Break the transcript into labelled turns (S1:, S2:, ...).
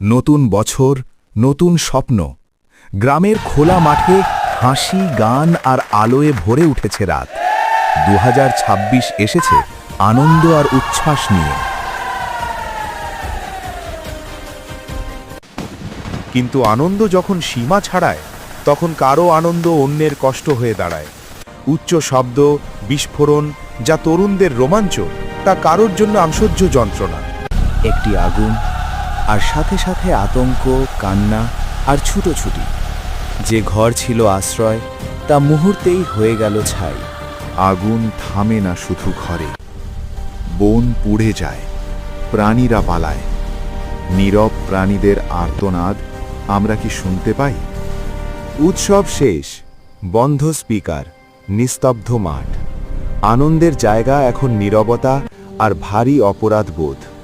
S1: নতুন বছর, নতুন স্বপ্ন। গ্রামের খোলা মাঠে হাসি, গান আর আলোয় ভরে উঠেছে রাত। দু হাজার ছাব্বিশ এসেছে আনন্দ আর উচ্ছ্বাস নিয়ে।
S2: কিন্তু আনন্দ যখন সীমা ছাড়ায়, তখন কারও আনন্দ অন্যের কষ্ট হয়ে দাঁড়ায়। উচ্চ শব্দ, বিস্ফোরণ যা তরুণদের রোমাঞ্চ, তা কারোর জন্য আংসহ্য যন্ত্রণা।
S1: একটি আগুন আর সাথে সাথে আতঙ্ক, কান্না আর ছুটোছুটি। যে ঘর ছিল আশ্রয়, তা মুহূর্তেই হয়ে গেল ছাই।
S3: আগুন থামে না শুধু ঘরে। বন পুড়ে যায়, প্রাণীরা পালায়। নীরব প্রাণীদের আর্তনাদ আমরা কি শুনতে পাই?
S2: উৎসব শেষ, বন্ধ স্পিকার, নিস্তব্ধ মাঠ। আনন্দের জায়গা এখন নীরবতা আর ভারী অপরাধ বোধ